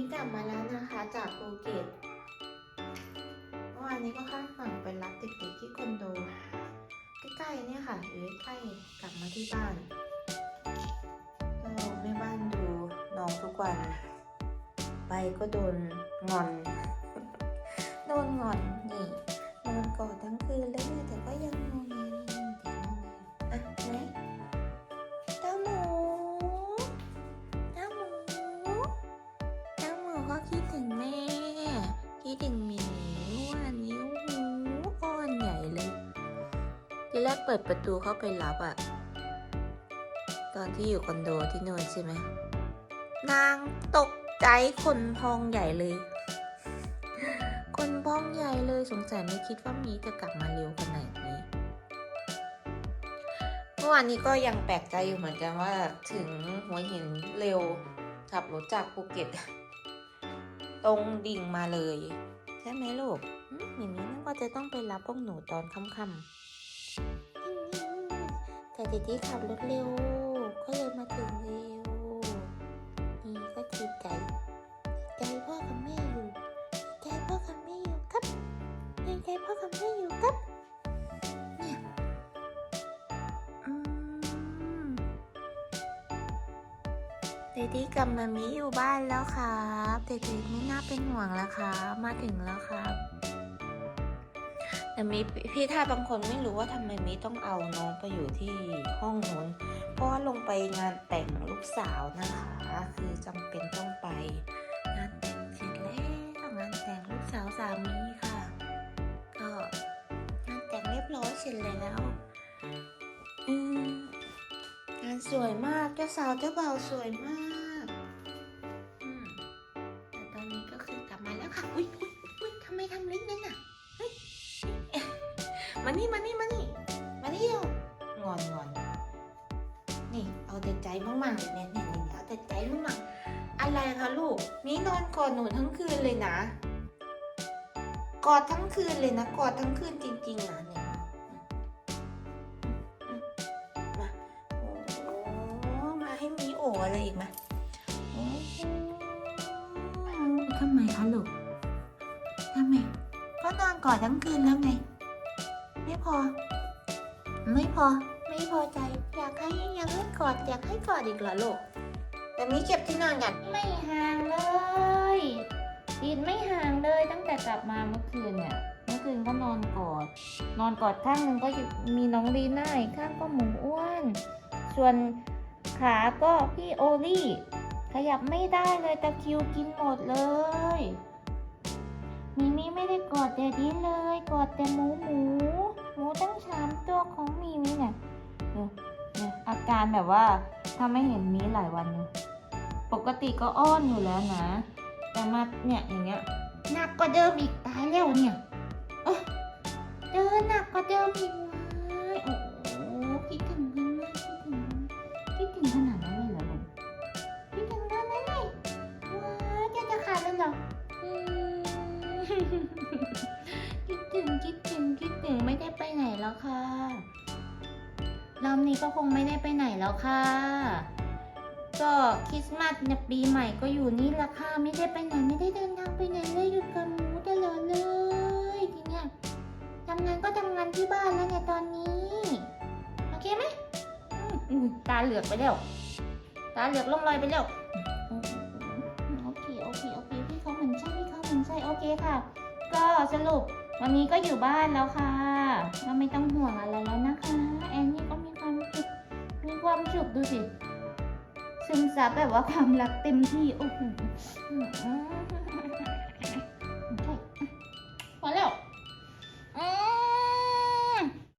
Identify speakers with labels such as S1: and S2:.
S1: นี้กลับมาแล้วนะคะจากภูเก็ตเมื่อวานนี้ก็ข้ามฝั่งไปรับเด็กๆที่คอนโด ใกล้ๆเนี่ยค่ะอยู่ใกล้กลับมาที่บ้านก็แม่บ้านดูน้องทุกวัน ไปก็โดนงอน โดนงอนนี่นอนกอดทั้งคืนแล้วเนี่ยแต่ก็ยัง คิดถึงมีวันนี้โอ้โหอ้อนใหญ่เลยทีแรกเปิดประตูเข้าไปรับอะตอนที่อยู่คอนโดที่นู่นใช่ไหมนางตกใจขนพองใหญ่เลย คนบ้องใหญ่เลยสงสัยไม่คิดว่ามีจะกลับมาเร็วขนาดนี้เมื่อวานนี้ก็ยังแปลกใจอยู่เหมือนกันว่าถึงหัวหินเร็วขับรถจากภูเก็ต ตรงดิ่งมาเลย ใช่ไหมลูกอืมอย่างนี้นั่นก็จะต้องไปรับพวกหนูตอนค่ำๆแต่ดิที่ขับรถเร็ว ก็เลยมาถึงเร็ว นี่ก็ดีใจใจพ่อกับแม่อยู่ ใจพ่อกับแม่อยู่ครับใจพ่อกับแม่อยู่ครับ เด็กๆกับมามีอยู่บ้านแล้วครับเด็กๆไม่น่าเป็นห่วงแล้วครับมาถึงแล้วครับแต่มีพี่ถ้าบางคนไม่รู้ว่าทำไมมีต้องเอาน้องไปอยู่ที่ห้องนู้นเพราะว่าลงไปงานแต่งลูกสาวนะคะ คือจำเป็นต้องไป งานแต่งเสร็จแล้วงานแต่งลูกสาวสามีค่ะ ก็งานแต่งเรียบร้อยเสร็จแล้วอืมงานสวยมากเจ้าสาวเจ้าบ่าวสวยมาก มานี่มานี่มานี่มานี่เร็วงอนงอนนี่เอาแต่ใจมากๆเลยเนี่ยเนี่ยเนี่ยเอาแต่ใจมากๆอะไรคะลูกมีนอนกอดหนูทั้งคืนเลยนะ กอดทั้งคืนเลยนะกอดทั้งคืนจริงๆนะเนี่ยมาโอ้มาให้มีโออะไรอีกมาโอ้ทำไมคะลูกทำไมก็นอนกอดทั้งคืนแล้วไง ไม่พอ ไม่พอ ไม่พอใจ อยากให้ยังให้กอด อยากให้กอดอีกเหรอลูกแต่มีเก็บที่นอนกัน
S2: ไม่ห่างเลยดินไม่ห่างเลยตั้งแต่กลับมาเมื่อคืนเนี่ย เมื่อคืนก็นอนกอด นอนกอดข้างหนึ่งก็มีน้องลีน่าอีกข้างก็หมูอ้วน ส่วนขาก็พี่โอลี่ ขยับไม่ได้เลยตะคิวกินหมดเลย มิมิไม่ได้กอดแต่ดินเลยกอดแต่หมูหมู หมูตั้งสามตัวของมิมิเนี่ยเออเนี่ยอาการแบบว่าถ้าไม่เห็นมีหลายวันเลยปกติก็อ้อนอยู่แล้วนะ แต่มาเนี่ยอย่างเงี้ยหนักกว่าเดิมอีกตายแล้วเนี่ยเดินหนักกว่าเดิมอีก คิดถึงคิดถึงคิดถึงไม่ได้ไปไหนแล้วค่ะรอบนี้ก็คงไม่ได้ไปไหนแล้วค่ะ ก็คริสต์มาสเนี่ยปีใหม่ก็อยู่นี่ละค่ะไม่ได้ไปไหนไม่ได้เดินทางไปไหนเลยอยู่กับหมูตลอดเลยทีเนี้ยทำงานก็ทำงานที่บ้านแล้วเนี่ยตอนนี้โอเคไหมอืมอืมตาเหลือกไปแล้วตาเหลือกลงรอยไปแล้ว เคค่ะ ก็สรุปวันนี้ก็อยู่บ้านแล้วค่ะ ก็ไม่ต้องห่วงอะไรแล้วนะคะ แอนนี่ก็มีความสุขมีความสุขดูสิซึมซับแบบว่าความรักเต็มที่โอ้โหพอแล้ว